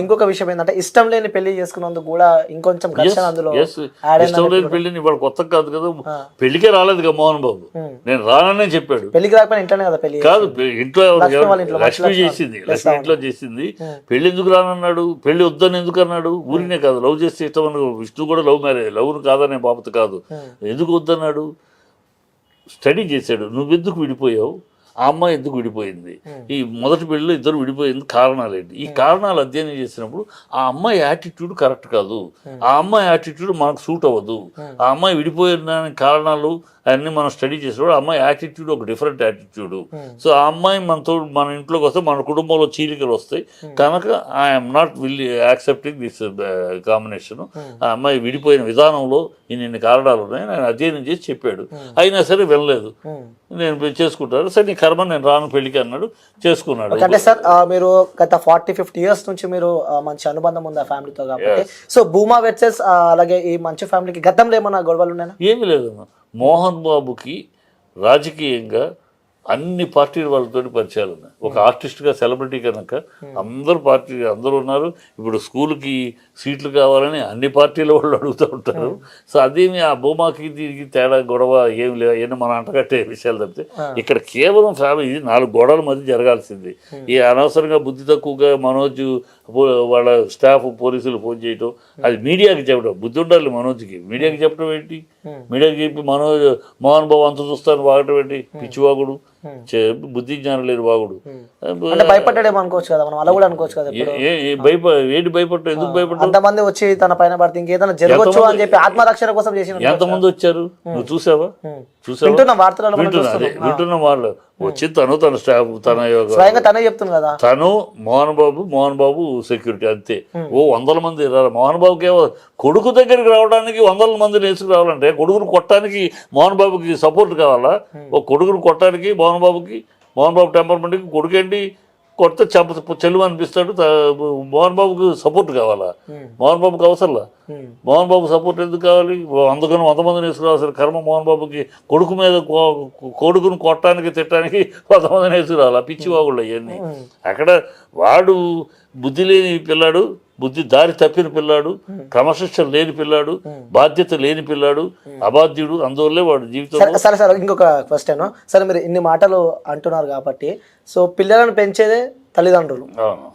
ఇంకొక విషయం ఏంటంటే ఇష్టం లేని పెళ్ళి చేసుకున్నందుకు కూడా ఇంకొంచెం ఘర్షణ అందులో ఇష్టం లేని పెళ్ళిని ఇవాళ కొత్త కాదు కదా. పెళ్ళికే రాలేదు కదా మోహన్ బాబు. నేను రాననే చెప్పాడు. పెళ్ళికి రాకపోయినా ఇంట్లోనే కదా పెళ్ళి కాదు ఇంట్లో లక్ష్మి చేసింది లక్ష్మి ఇంట్లో చేసింది. పెళ్ళి ఎందుకు రానన్నాడు? పెళ్ళి వద్దని ఎందుకు అన్నాడు? ఊరినే కాదు లవ్ చేస్తే ఇష్టం అని విష్ణు కూడా లవ్ మ్యారేజ్ లవ్ కాదనే బాబత కాదు. ఎందుకు వద్దన్నాడు? స్టడీ చేశాడు. నువ్వెందుకు విడిపోయావు? ఆ అమ్మాయి ఎందుకు విడిపోయింది? ఈ మొదటి పెళ్ళిలో ఇద్దరు విడిపోయింది కారణాలు ఏంటి? ఈ కారణాలు అధ్యయనం చేసినప్పుడు ఆ అమ్మాయి యాటిట్యూడ్ కరెక్ట్ కాదు. ఆ అమ్మాయి యాటిట్యూడ్ మనకు సూట్ అవ్వదు. ఆ అమ్మాయి విడిపోయిన కారణాలు అన్ని మనం స్టడీ చేసినప్పుడు ఆ అమ్మాయి యాటిట్యూడ్ ఒక డిఫరెంట్ యాటిట్యూడ్ సో ఆ అమ్మాయి మనతో మన ఇంట్లోకి వస్తే మన కుటుంబంలో చీలికలు వస్తాయి. కనుక I'm not will accepting this combination ఆ అమ్మాయి విడిపోయిన విధానంలో ఇన్ని కారణాలు ఉన్నాయి ఆయన అధ్యయనం చేసి చెప్పాడు. అయినా సరే వెళ్ళలేదు. నేను చేసుకుంటాను. సరే నీ కర్మ నేను రాను పెళ్ళికి అన్నాడు. చేసుకున్నాడు. అంటే సార్ మీరు గత ఫార్టీ ఫిఫ్టీ ఇయర్స్ నుంచి మీరు మంచి అనుబంధం ఉంది ఆ ఫ్యామిలీతో కాబట్టి. సో భూమా వెర్సెస్ అలాగే ఈ మంచి ఫ్యామిలీకి గతంలో ఏమన్నా గొడవలు ఉన్నాయా? ఏమీ లేదు మోహన్ బాబుకి రాజకీయంగా అన్ని పార్టీల వాళ్ళతో పరిచయాలు ఉన్నాయి. ఒక ఆర్టిస్ట్గా సెలబ్రిటీ కనుక అందరు పార్టీ అందరూ ఉన్నారు. ఇప్పుడు స్కూల్కి సీట్లు కావాలని అన్ని పార్టీల వాళ్ళు అడుగుతూ ఉంటారు. సో అదేమి ఆ భూమాకి దీనికి తేడా గొడవ ఏమి లేదు అవన్నీ మన అంటగట్టే విషయాలు తప్పితే ఇక్కడ కేవలం ఫ్యామిలీ నాలుగు గొడవల మధ్య జరగాల్సింది. ఈ అనవసరంగా బుద్ధి తక్కువగా మనోజ్ వాళ్ళ స్టాఫ్ పోలీసులు ఫోన్ చేయటం అది మీడియాకి చెప్పడం. బుద్ధి ఉండాలి మనోజ్కి. మీడియాకి చెప్పడం ఏంటి? మీడియాకి చెప్పి మనోజ్ మోహన్ బాబు అంత చూస్తాను వాగటం ఏంటి? పిచ్చివాగుడు బుద్ధి జ్ఞానం లేని వాగుడు. భయపడ్డాడేమో అనుకోవచ్చు కదా మనం అలా కూడా అనుకోవచ్చు కదా భయప ఏంటి భయపడ్డా? ఎందుకు భయపడ్డా? అంతమంది వచ్చి తన పైన పడితే ఇంకేదైనా జరగవచ్చు అని చెప్పి ఆత్మరక్షణ కోసం చేసిన ఎంతమంది వచ్చారు? నువ్వు చూసావా? చూసావా? వింటున్నాం అదే వింటున్న వాళ్ళు. వచ్చి తను తన స్టాఫ్ తన యొక్క స్వయంగా తనే చెప్తుంది కదా? తను మోహన్ బాబు మోహన్ బాబు సెక్యూరిటీ అంతే. ఓ వందల మంది మోహన్ బాబుకి కొడుకు దగ్గరికి రావడానికి వందల మందిని వేసుకురావాలంటే కొడుకును కొట్టడానికి మోహన్ బాబుకి సపోర్ట్ కావాలా? ఓ కొడుకును కొట్టడానికి మోహన్ బాబుకి మోహన్ బాబు టెంపర్మెంట్కి కొడుకేంటి? కొడితే చెంప చెల్లు అనిపిస్తాడు. మోహన్ బాబుకి సపోర్ట్ కావాలా? మోహన్ బాబుకి అవసరంలా? ఉమ్. మోహన్ బాబు సపోర్ట్ ఎందుకు కావాలి? అందుకని వంద మందిని వేసుకురావాల్సిన కర్మ మోహన్ బాబుకి కొడుకు మీద కొడుకును కొట్టడానికి తిట్టడానికి వంద మందిని వేసుకురావాలి ఆ పిచ్చి వాగుళ్ళు అవన్నీ అక్కడ వాడు బుద్ధి లేని పిల్లాడు. బుద్ధి దారి తప్పిన పిల్లాడు క్రమశిక్షణ లేని పిల్లాడు బాధ్యత లేని పిల్లాడు అబాధ్యుడు అందువల్లే వాడు జీవితంలో సరే సరే సరే ఇంకొక క్వశ్చన్ సరే మీరు ఇన్ని మాటలు అంటున్నారు కాబట్టి సో పిల్లలను పెంచేదే తల్లిదండ్రులు.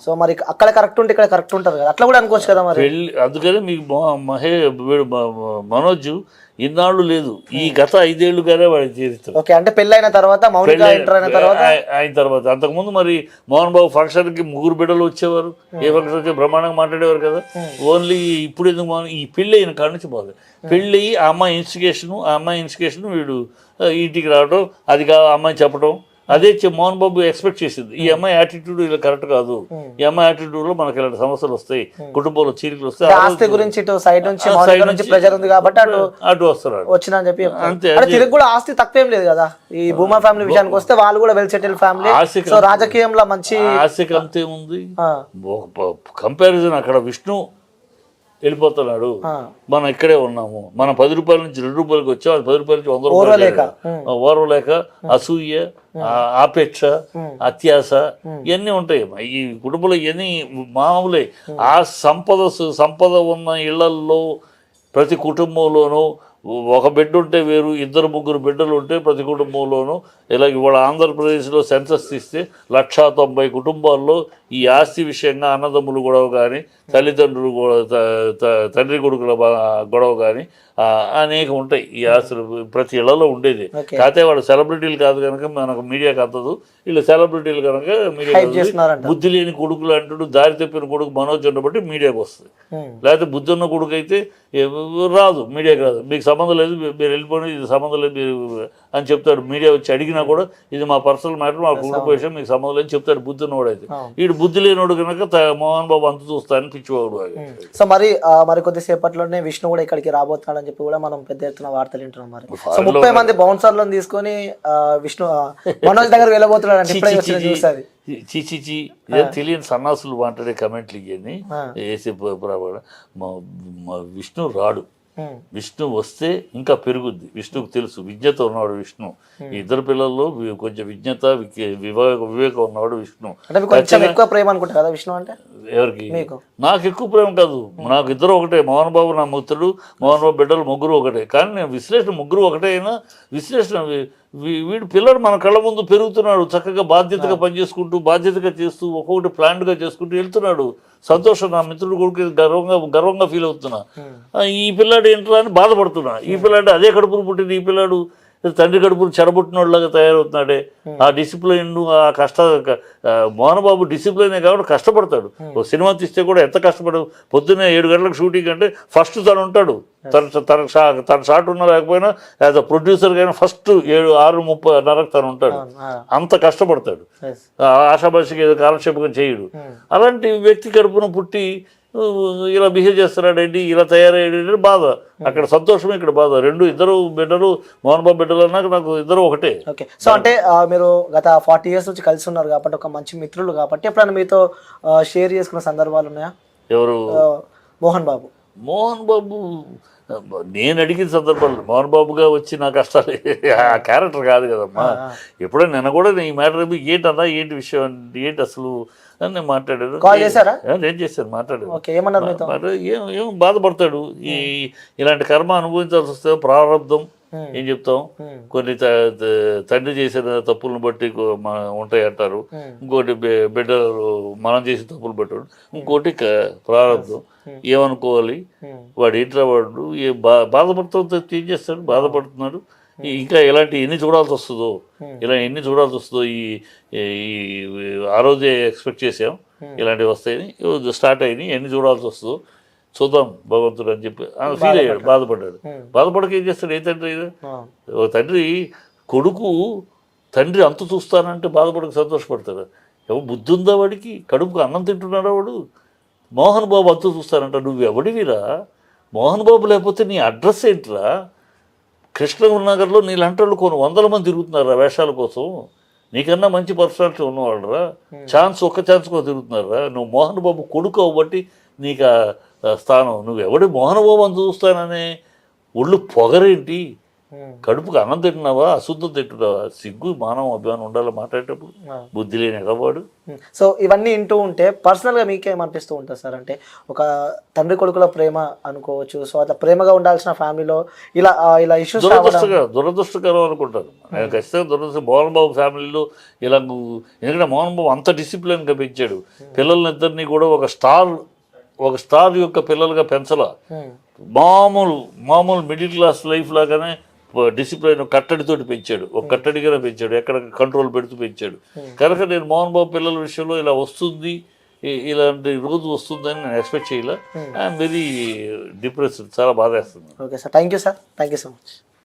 సో మరి అక్కడ కరెక్ట్ ఉంటే ఇక్కడ కరెక్ట్ ఉంటారు కదా. అట్లా కూడా అనుకోవచ్చు కదా మరి. పెళ్ళి అందుకని మీకు మహే వీడు మ- మనోజ్ ఇన్నాళ్ళు లేదు. ఈ గత ఐదేళ్ళుగానే వాడి చరిత్ర ఓకే అంటే పెళ్ళి అయిన తర్వాత మౌనిక ఎంటర్ అయిన తర్వాత? ఆయ- ఆయన తర్వాత. అంతకుముందు మరి మోహన్ బాబు ఫంక్షన్కి ముగ్గురు బిడ్డలు వచ్చేవారు. ఏ ఫంక్షన్ వచ్చి బ్రహ్మాండంగా మాట్లాడేవారు కదా. ఓన్లీ ఇప్పుడు ఎందుకు మోహన్ ఈ పెళ్ళి అయిన కాడ నుంచి బాగా పెళ్ళి ఆ అమ్మాయి ఇన్స్టిగేషన్ ఆ అమ్మాయి ఇన్స్టిగేషన్ వీడు ఆ, ఇంటికి రావడం అది కా ఆ అమ్మాయి చెప్పడం అదే చె- మోహన్ బాబు ఎక్స్పెక్ట్ చేసింది. ఈ అమ్మాయి యాటిట్యూడ్ ఇలా కరెక్ట్ కాదు. ఈ అమ్మాయి యాటిట్యూడ్లో మనకి ఇలాంటి సమస్యలు వస్తాయి. కుటుంబంలో చీలికలు వస్తాయి ఆస్తి గురించి ఇటు సైడ్ నుంచి side నుంచి ప్రెజర్ ఉంది కాబట్టి అటు అటు వస్తున్నాడు వచ్చిన అని చెప్పి. అంతే, తిరిగి కూడా ఆస్తి తక్కువేం లేదు కదా. ఈ భూమా ఫ్యామిలీ విషయానికి వస్తే వాళ్ళు కూడా వెల్ సెటిల్ ఫ్యామిలీ ఆస్తికి సో రాజకీయంలో మంచి ఆశకి అంతేముంది ఆ, కంపారిజన్ అక్కడ విష్ణు వెళ్ళిపోతున్నాడు. మనం ఇక్కడే ఉన్నాము. మనం పది రూపాయల నుంచి రెండు రూపాయలకి వచ్చాం అది పది రూపాయల నుంచి వంద రూపాయలు ఓర్వలేక. అసూయ ఆపేక్ష అత్యాస ఇవన్నీ ఉంటాయి. ఈ కుటుంబంలో ఇవన్నీ మామూలే. ఆ సంపద సంపద ఉన్న ఇళ్ళల్లో ప్రతి కుటుంబంలోనూ ఒక బిడ్డ ఉంటే వేరు ఇద్దరు ముగ్గురు బిడ్డలు ఉంటే ప్రతి కుటుంబంలోనూ. ఇలా ఇవాళ ఆంధ్రప్రదేశ్లో సెన్సస్ తీస్తే లక్షా తొంభై కుటుంబాల్లో ఈ ఆస్తి విషయంగా అన్నదమ్ములు గొడవ కానీ తల్లిదండ్రులు తండ్రి కొడుకుల గొడవ కానీ అనేక ఉంటాయి ఈ ఆస్తులు ప్రతి ఇళ్ళలో ఉండేది. కాకపోతే వాళ్ళు సెలబ్రిటీలు కాదు కనుక మనకు మీడియాకి అందదు. వీళ్ళు సెలబ్రిటీలు కనుక మీడియా. బుద్ధి లేని కొడుకులు అంటాడు దారి తప్పిన కొడుకు మనోజ్ ఉండబట్టి మీడియాకి వస్తుంది. లేకపోతే బుద్ధి ఉన్న కొడుకు అయితే రాదు మీడియాకి రాదు. మీకు సంబంధం లేదు మీరు వెళ్ళిపోయి ఇది సంబంధం లేదు మీరు అని చెప్తాడు మీడియా వచ్చి అడిగినా కూడా ఇది మా పర్సనల్ మ్యాటర్ మా కుటుంబ విషయం మీకు సంబంధం లేదు చెప్తాడు బుద్ధి ఉన్నవాడు అయితే అవును. వీడు బుద్ధి లేనోడు కనుక మోహన్ బాబు అంత చూస్తానని పిచ్చివాడు సో మరి మరి కొద్దిసేపట్లోనే విష్ణు కూడా ఇక్కడికి రాబోతున్నాడు అని చెప్పి కూడా మనం పెద్ద ఎత్తున వార్తలు వింటున్నాం మరి సో ముప్పై మంది బౌన్సర్లను తీసుకొని విష్ణు మనోజ్ దగ్గర వెళ్ళబోతున్నాడు అంటే చిచిచి ఏదో తెలియని సన్నాసులు మాట్లాడే కమెంట్లు ఇవన్నీ. వేసే విష్ణు రాడు విష్ణు వస్తే ఇంకా పెరుగుద్ది. విష్ణుకు తెలుసు. విజ్ఞత ఉన్నవాడు విష్ణు. ఈ ఇద్దరు పిల్లల్లో కొంచెం విజ్ఞత వికే- వివేక వివేకం ఉన్నవాడు విష్ణు. అంటే మీకు కొంచెం ఎక్కువ ప్రేమ అనుకుంటా కదా విష్ణు అంటే? ఎవరికి. నాకు ఎక్కువ ప్రేమ కాదు. నాకు ఇద్దరు ఒకటే. మోహన్ బాబు నా మిత్రుడు మోహన్ బాబు బిడ్డలు ముగ్గురు ఒకటే. కానీ నేను విశ్లేషణ ముగ్గురు ఒకటే అయినా విశ్లేషణ వీడు పిల్లడు మన కళ్ళ ముందు పెరుగుతున్నాడు చక్కగా బాధ్యతగా పనిచేసుకుంటూ బాధ్యతగా చేస్తూ ఒక్కొక్కటి ప్లాన్డ్గా చేసుకుంటూ వెళ్తున్నాడు. సంతోషం నా మిత్రుడు కొడుకు గర్వంగా గర్వంగా ఫీల్ అవుతున్నా. ఈ పిల్లాడు ఏంట్రా అని బాధపడుతున్నా. ఈ పిల్లాడు అదే కడుపును పుట్టింది ఈ పిల్లాడు తండ్రి కడుపును చెడబుట్టినోళ్ళగా తయారవుతున్నాడే. ఆ డిసిప్లిన్ ఆ కష్ట ఆ, మోహన్ బాబు డిసిప్లినే కాబట్టి కష్టపడతాడు. ఓ సినిమా తీస్తే కూడా ఎంత కష్టపడు? పొద్దున్నే ఏడు గంటలకు షూటింగ్ అంటే ఫస్ట్ తను ఉంటాడు. తన తన షా తన షాట్ ఉన్నా లేకపోయినా యాజ్ అ ప్రొడ్యూసర్ కానీ ఫస్ట్ ఏడు ఆరు ముప్పై నరకు తను ఉంటాడు. ఆ, అంత కష్టపడతాడు. ఆశాభాషకి ఏదో కాలక్షేపకం చేయడు. అలాంటి వ్యక్తి కడుపున పుట్టి ఇలా బిహేవ్ చేస్తున్నాడేంటి ఇలా తయారయ్యాడు బాధ. అక్కడ సంతోషం ఇక్కడ బాధ. రెండు ఇద్దరు బిడ్డలు మోహన్ బాబు బిడ్డలు అన్నాక నాకు ఇద్దరు ఒకటే. ఓకే. సో అంటే మీరు గత ఫార్టీ ఇయర్స్ నుంచి కలిసి ఉన్నారు కాబట్టి ఒక మంచి మిత్రులు కాబట్టి ఎప్పుడైనా మీతో షేర్ చేసుకున్న సందర్భాలు ఉన్నాయా? ఎవరు? మోహన్ బాబు. మోహన్ బాబు నేను అడిగిన సందర్భాలు మోహన్ బాబుగా వచ్చి నా కష్టాలు ఆ క్యారెక్టర్ కాదు కదమ్మా. ఎప్పుడైనా నిన్న కూడా నేను ఈ మ్యాటర్ ఏంటన్నా ఏంటి విషయం ఏంటి అసలు అని నేను మాట్లాడాను కాల్ చేశారా? నేను మీతో? మరి ఏం ఏం బాధపడతాడు? ఈ ఇలాంటి కర్మ అనుభవించాల్సి వస్తే ప్రారంధం ఏం చెప్తాం? కొన్ని త- త- తండ్రి చేసిన తప్పులను బట్టి ఉంటాయి అంటారు. ఇంకోటి బి- బిడ్డలు మనం చేసిన తప్పులు బట్టి ఇంకోటి ప్రారంధం ఏమనుకోవాలి? వాడు ఏంట్రా వాడు? ఏ బా బాధపడుతూ ఏం చేస్తాడు? బాధపడుతున్నాడు. ఇంకా ఇలాంటి ఎన్ని చూడాల్సి వస్తుందో ఇలా ఎన్ని చూడాల్సి వస్తుందో ఈ ఈ ఆ రోజే ఎక్స్పెక్ట్ చేసాం ఇలాంటివి వస్తాయని స్టార్ట్ అయినాయి ఎన్ని చూడాల్సి వస్తుందో చూద్దాం భగవంతుడు అని చెప్పి. ఫీల్ అయ్యాడు బాధపడ్డాడు. బాధపడక ఏం చేస్తాడు? ఏ తండ్రి ఓ తండ్రి కొడుకు తండ్రి అంత చూస్తానంటే బాధపడక సంతోషపడతాడు. ఏమో బుద్ధి ఉందా వాడికి? కడుపుకు అన్నం తింటున్నాడా వాడు? మోహన్ బాబు అంత చూస్తానంట నువ్వు ఎవడివిరా మోహన్ బాబు లేకపోతే నీ అడ్రస్ ఏంట్రా? కృష్ణనగర్లో వాళ్ళు కొన్ని వందల మంది తిరుగుతున్నారు వేషాల కోసం. నీకన్నా మంచి పర్సనాలిటీ ఉన్నవాళ్ళరా. ఛాన్స్ ఒక్క ఛాన్స్ కోసం తిరుగుతున్నారా నువ్వు మోహన్ బాబు కొడుకు అవ్వబట్టి నీకు స్థానం. నువ్వు ఎవడి మోహన్ బాబు అని చూస్తాననే ఒళ్ళు పొగరేంటి? కడుపుకు అన్నం తింటున్నావా అశుద్ధం తింటున్నావా? సిగ్గు మానవ అభిమానం ఉండాలి మాట్లాడేటప్పుడు. బుద్ధి లేని ఎగవాడు. సో ఇవన్నీ వింటూ ఉంటే పర్సనల్గా మీకేమనిపిస్తూ ఉంటుంది సార్? అంటే ఒక తండ్రి కొడుకుల ప్రేమ అనుకోవచ్చు సో అట్లా ప్రేమగా ఉండాల్సిన ఫ్యామిలీలో ఇలా ఇలా ఇష్యూస్ దురదృష్టకరం దురదృష్టకరం అనుకుంటాను నేను ఖచ్చితంగా దురదృష్టం. మోహన్ బాబు ఫ్యామిలీలో ఇలా ఎందుకంటే మోహన్ బాబు అంత డిసిప్లిన్గా పెంచాడు. పిల్లల్నిద్దరినీ కూడా ఒక స్టార్ ఒక స్టార్ యొక్క పిల్లలుగా పెంచలా. మామూలు మామూలు మిడిల్ క్లాస్ లైఫ్ లాగానే డిసిప్లిన్ కట్టడితోటి పెంచాడు. ఒక కట్టడిగానే పెంచాడు. ఎక్కడ కంట్రోల్ పెడుతూ పెంచాడు. కనుక నేను మోహన్ బాబు పిల్లల విషయంలో ఇలా వస్తుంది ఇలాంటి రోజు వస్తుందని నేను ఎక్స్పెక్ట్ చేయలే. ఐఎమ్ వెరీ డిప్రెస్డ్ చాలా బాధేస్తుంది. Okay sir thank you sir thank you so much